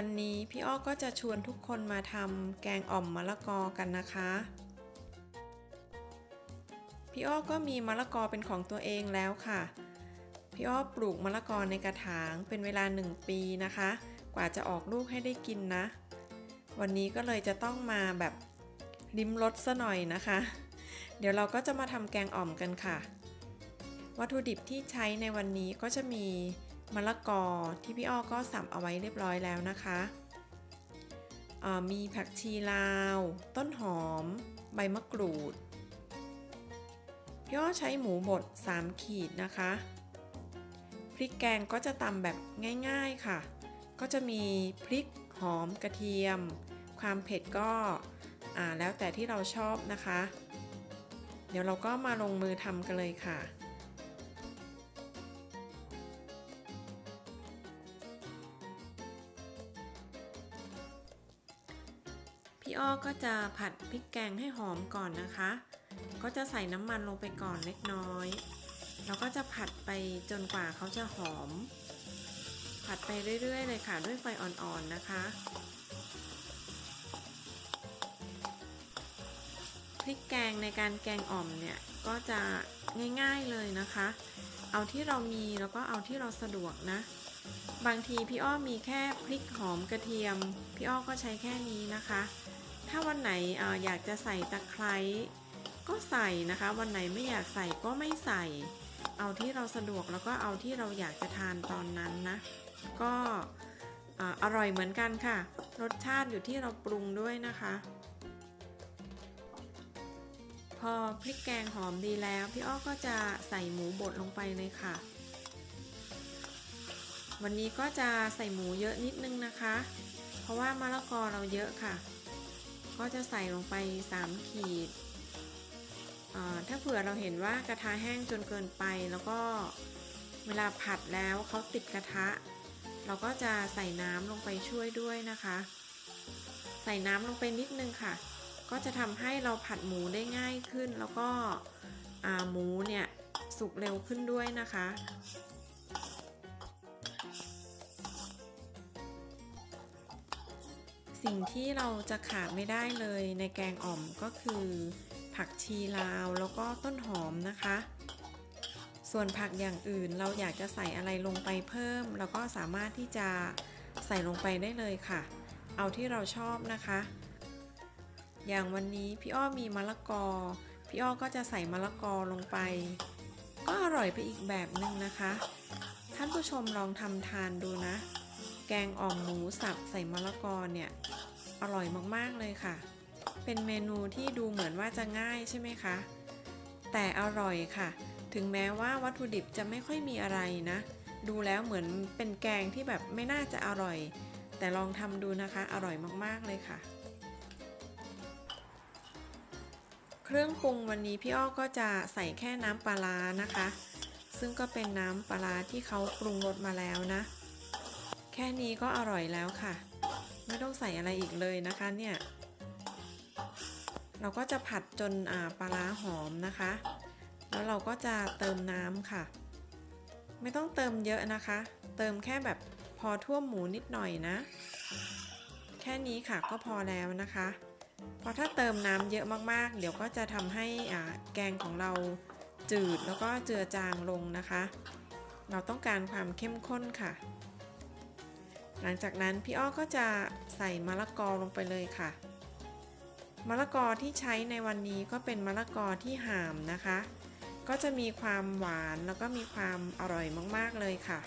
วันนี้พี่อ้อก็จะชวนทุกคนมาทำแกงอ่อมมะละกอกันนะคะ พี่อ้อก็มีมะละกอเป็นของตัวเองแล้วค่ะ พี่อ้อปลูกมะละกอในกระถางเป็นเวลาหนึ่งปีนะคะ กว่าจะออกลูกให้ได้กินนะ วันนี้ก็เลยจะต้องมาแบบลิ้มรสซะหน่อยนะคะ เดี๋ยวเราก็จะมาทำแกงอ่อมกันค่ะ วัตถุดิบที่ใช้ในวันนี้ก็จะมี มะละกอที่พี่อ้อก็สับเอาไว้เรียบร้อยแล้วนะคะมีผักชีลาว ต้นหอม ใบมะกรูดพี่อใช้หมูบด 3 ขีดนะคะ พริกแกงก็จะตำแบบง่ายๆค่ะ ก็จะมีพริกหอมกระเทียม ความเผ็ดก็อ่าแล้วแต่ที่เราชอบนะคะ เดี๋ยวเราก็มาลงมือทำกันเลยค่ะ อ้อก็จะผัดพริกแกงให้หอมก่อนนะคะ ก็จะใส่น้ำมันลงไปก่อนเล็กน้อย แล้วก็จะผัดไปจนกว่าเขาจะหอม ผัดไปเรื่อยๆเลยค่ะด้วยไฟอ่อนๆนะคะพริกแกงในการแกงอ่อมเนี่ยก็จะง่ายๆเลยนะคะ เอาที่เรามีแล้วก็เอาที่เราสะดวกนะ บางทีพี่อ้อมีแค่พริกหอมกระเทียม พี่อ้อก็ใช้แค่นี้นะคะ ถ้าวันไหนออยากจะใส่ตะไคร้ก็ใส่นะคะ วันไหนไม่อยากใส่ก็ไม่ใส่ เอาที่เราสะดวกแล้วก็เอาที่เราอยากจะทานตอนนั้นนะ ก็อ่าอร่อยเหมือนกันค่ะ รสชาติอยู่ที่เราปรุงด้วยนะคะ พอพริกแกงหอมดีแล้ว พี่อ้อก็จะใส่หมูบดลงไปเลยค่ะ วันนี้ก็จะใส่หมูเยอะนิดนึงนะคะ เพราะว่ามะละกอเราเยอะค่ะ ก็จะใส่ลงไป 3 ขีดอ่าถ้าเผื่อเราเห็นว่ากระทะแห้งจนเกินไป แล้วก็เวลาผัดแล้วเขาติดกระทะ เราก็จะใส่น้ำลงไปช่วยด้วยนะคะ ใส่น้ำลงไปนิดนึงค่ะ ก็จะทำให้เราผัดหมูได้ง่ายขึ้น แล้วก็อ่าหมูเนี่ยสุกเร็วขึ้นด้วยนะคะ สิ่งที่เราจะขาดไม่ได้เลยในแกงอ่อมก็คือ ผักชีลาวแล้วก็ต้นหอมนะคะ ส่วนผักอย่างอื่นเราอยากจะใส่อะไรลงไปเพิ่มแล้วก็สามารถที่จะใส่ลงไปได้เลยค่ะ เอาที่เราชอบนะคะ อย่างวันนี้พี่อ้อมีมะละกอ พี่อ้อก็จะใส่มะละกอลงไป ก็อร่อยไปอีกแบบหนึ่งนะคะ ท่านผู้ชมลองทำทานดูนะแกงอ่อมหมูสับใส่มะละกอเนี่ย อร่อยมากๆเลยค่ะ เป็นเมนูที่ดูเหมือนว่าจะง่ายใช่ไหมคะ แต่อร่อยค่ะ ถึงแม้ว่าวัตถุดิบจะไม่ค่อยมีอะไรนะ ดูแล้วเหมือนเป็นแกงที่แบบไม่น่าจะอร่อย แต่ลองทำดูนะคะ อร่อยมากๆเลยค่ะ เครื่องปรุงวันนี้พี่อ้อก็จะใส่แค่น้ำปลาร้านะคะ ซึ่งก็เป็นน้ำปลาร้าที่เขาปรุงรสมาแล้วนะ แค่นี้ก็อร่อยแล้วค่ะ ไม่ต้องใส่อะไรอีกเลยนะคะเนี่ย เราก็จะผัดจนปลาร้าหอมนะคะ แล้วเราก็จะเติมน้ำค่ะ ไม่ต้องเติมเยอะนะคะ เติมแค่แบบพอท่วมหมูนิดหน่อยนะ แค่นี้ค่ะก็พอแล้วนะคะ เพราะถ้าเติมน้ำเยอะมากๆ เดี๋ยวก็จะทำให้แกงของเราจืดแล้วก็เจือจางลงนะคะ เราต้องการความเข้มข้นค่ะ หลังจากนั้นพี่อ้อก็จะใส่มะละกอลงไปเลยค่ะ มะละกอที่ใช้ในวันนี้ก็เป็นมะละกอที่ห่ามนะคะ ก็จะมีความหวานแล้วก็มีความอร่อยมากๆเลยค่ะ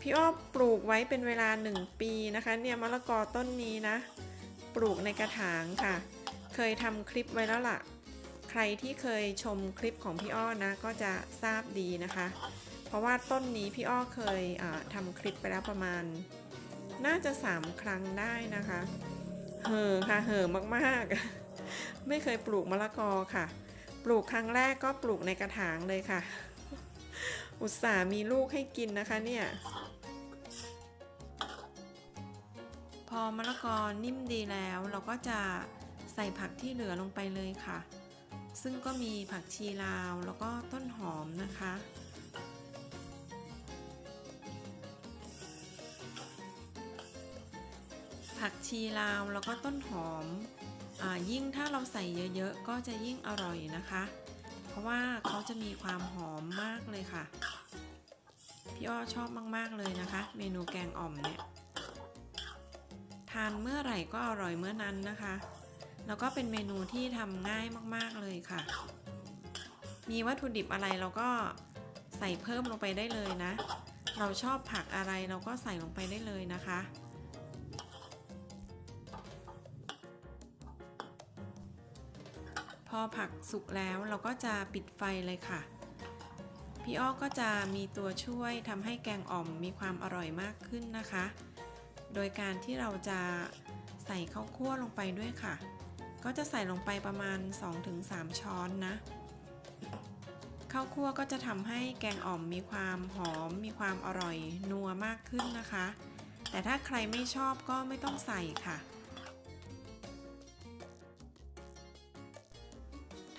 พี่อ้อปลูกไว้เป็นเวลา 1 ปีนะคะ เนี่ยมะละกอต้นนี้นะ ปลูกในกระถางค่ะ เคยทำคลิปไว้แล้วล่ะ ใครที่เคยชมคลิปของพี่อ้อนะก็จะทราบดีนะคะ เพราะว่าต้นนี้พี่อ้อเคยทำคลิปไปแล้วประมาณ น่าจะ 3 ครั้งได้นะคะ เห่อค่ะเห่อมากๆ ไม่เคยปลูกมะละกอค่ะ ปลูกครั้งแรกก็ปลูกในกระถางเลยค่ะ อุตส่าห์มีลูกให้กินนะคะเนี่ยพอมะละกอนิ่มดีแล้วเราก็จะใส่ผักที่เหลือลงไปเลยค่ะ ซึ่งก็มีผักชีลาวแล้วก็ต้นหอมนะคะ ผักชีลาวแล้วก็ต้นหอมอายิ่งถ้าเราใส่เยอะๆ ก็จะยิ่งอร่อยนะคะ เพราะว่าเขาจะมีความหอมมากเลยค่ะ พี่อ้อชอบมากๆเลยนะคะ เมนูแกงอ่อมเนี่ย ทานเมื่อไหร่ก็อร่อยเมื่อนั้นนะคะ แล้วก็เป็นเมนูที่ทำง่ายมากๆเลยค่ะ มีวัตถุดิบอะไรเราก็ใส่เพิ่มลงไปได้เลยนะ เราชอบผักอะไรเราก็ใส่ลงไปได้เลยนะคะ อผักสุกแล้วเราก็จะปิดไฟเลยค่ะ พี่อ้อก็จะมีตัวช่วยทำให้แกงอ่อมมีความอร่อยมากขึ้นนะคะ โดยการที่เราจะใส่ข้าวคั่วลงไปด้วยค่ะ ก็จะใส่ลงไปประมาณ 2-3 ช้อนนะข้าวคั่วก็จะทำให้แกงอ่อมมีความหอม มีความอร่อยนัวมากขึ้นนะคะ แต่ถ้าใครไม่ชอบก็ไม่ต้องใส่ค่ะ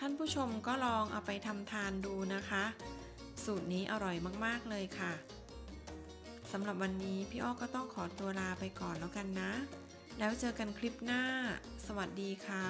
ท่านผู้ชมก็ลองเอาไปทำทานดูนะคะ สูตรนี้อร่อยมากๆเลยค่ะสำหรับวันนี้พี่อ้อก็ต้องขอตัวลาไปก่อนแล้วกันนะ แล้วเจอกันคลิปหน้า สวัสดีค่ะ